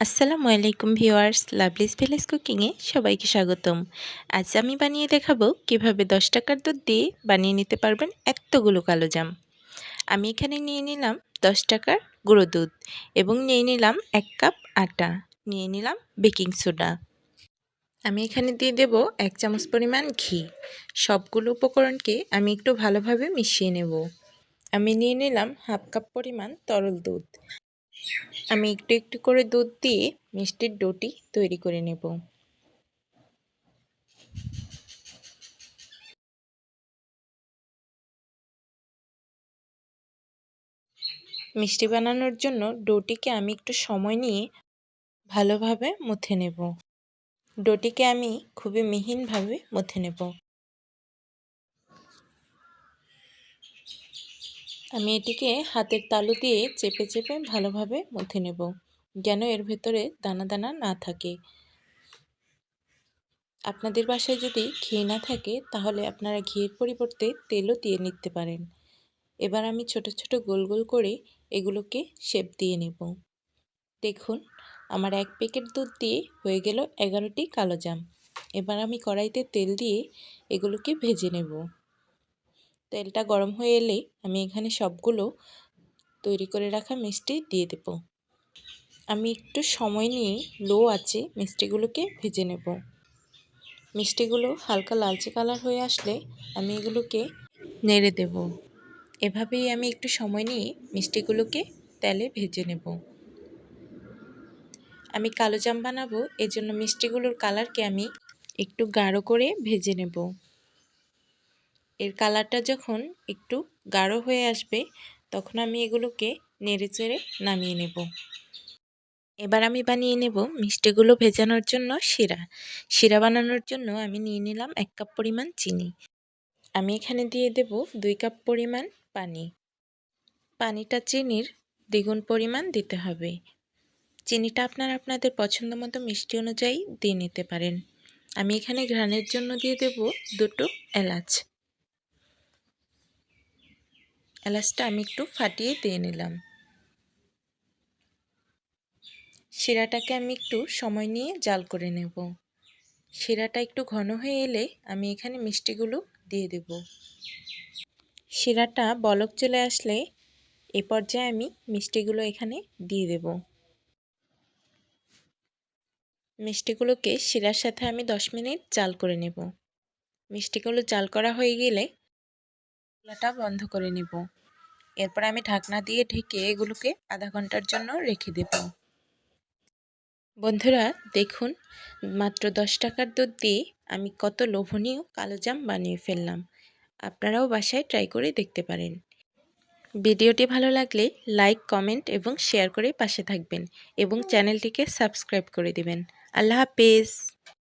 আসসালামু আলাইকুম viewers লাভলিস village কুকিংয়ে সবাইকে স্বাগতম। আজ আমি বানিয়ে দেখাবো কীভাবে দশ টাকার দুধ দিয়ে বানিয়ে নিতে পারবেন এতগুলো কালো জাম। আমি এখানে নিয়ে নিলাম দশ টাকার গুঁড়ো দুধ এবং নিয়ে নিলাম এক কাপ আটা, নিয়ে নিলাম বেকিং সোডা। আমি এখানে দিয়ে দেব এক চামচ পরিমাণ ঘি। সবগুলো উপকরণকে আমি একটু ভালোভাবে মিশিয়ে নেব। আমি নিয়ে নিলাম হাফ কাপ পরিমাণ তরল দুধ। আমি একটু একটু করে দুধ দিয়ে মিষ্টির ডোটি তৈরি করে নেব। মিষ্টি বানানোর জন্য ডোটিকে আমি একটু সময় নিয়ে ভালোভাবে মুথে নেব। ডোটিকে আমি খুবই মিহিনভাবে মুথে নেব। আমি এটিকে হাতের তালু দিয়ে চেপে চেপে ভালোভাবে মুথে নেব, যেন এর ভেতরে দানা দানা না থাকে। আপনাদের বাসায় যদি ঘি না থাকে, তাহলে আপনারা ঘিয়ের পরিবর্তে তেলও দিয়ে নিতে পারেন। এবার আমি ছোট ছোট গোল গোল করে এগুলোকে শেপ দিয়ে নেব। দেখুন, আমার এক প্যাকেট দুধ দিয়ে হয়ে গেল এগারোটি কালো জাম। এবার আমি কড়াইতে তেল দিয়ে এগুলোকে ভেজে নেব। তেলটা গরম হয়ে এলেই আমি এখানে সবগুলো তৈরি করে রাখা মিষ্টি দিয়ে দেব। আমি একটু সময় নিয়ে লো আছে মিষ্টিগুলোকে ভেজে নেব। মিষ্টিগুলো হালকা লালচে কালার হয়ে আসলে আমি এগুলোকে নেড়ে দেব। এভাবেই আমি একটু সময় নিয়ে মিষ্টিগুলোকে তেলে ভেজে নেব। আমি কালো জাম বানাবো, এজন্য মিষ্টিগুলোর কালারকে আমি একটু গাঢ় করে ভেজে নেব। এর কালারটা যখন একটু গাঢ় হয়ে আসবে, তখন আমি এগুলোকে নেড়ে চেড়ে নামিয়ে নেব। এবার আমি বানিয়ে নেব মিষ্টিগুলো ভেজানোর জন্য শিরা। শিরা বানানোর জন্য আমি নিয়ে নিলাম এক কাপ পরিমাণ চিনি। আমি এখানে দিয়ে দেব দুই কাপ পরিমাণ পানি। পানিটা চিনির দ্বিগুণ পরিমাণ দিতে হবে। চিনিটা আপনারা আপনাদের পছন্দ মতো মিষ্টি অনুযায়ী দিয়ে নিতে পারেন। আমি এখানে ঘ্রাণের জন্য দিয়ে দেব দুটো এলাচ। এলাচটা আমি একটু ফাটিয়ে দিয়ে নিলাম। শিরাটাকে আমি একটু সময় নিয়ে জাল করে নেব। শিরাটা একটু ঘন হয়ে এলে আমি এখানে মিষ্টিগুলো দিয়ে দেব। শিরাটা বলক চলে আসলে এ পর্যায়ে আমি মিষ্টিগুলো এখানে দিয়ে দেব। মিষ্টিগুলোকে শিরার সাথে আমি দশ মিনিট জাল করে নেব। মিষ্টিগুলো জাল করা হয়ে গেলে চুলাটা বন্ধ করে নেব। এরপর আমি ঢাকনা দিয়ে ঢেকে এগুলোকে আধা ঘণ্টার জন্য রেখে দেব। বন্ধুরা, দেখুন, মাত্র দশ টাকার দুধ দিয়ে আমি কত লোভনীয় কালো জাম বানিয়ে ফেললাম। আপনারাও বাসায় ট্রাই করে দেখতে পারেন। ভিডিওটি ভালো লাগলে লাইক, কমেন্ট এবং শেয়ার করে পাশে থাকবেন এবং চ্যানেলটিকে সাবস্ক্রাইব করে দেবেন। আল্লাহ হাফেজ।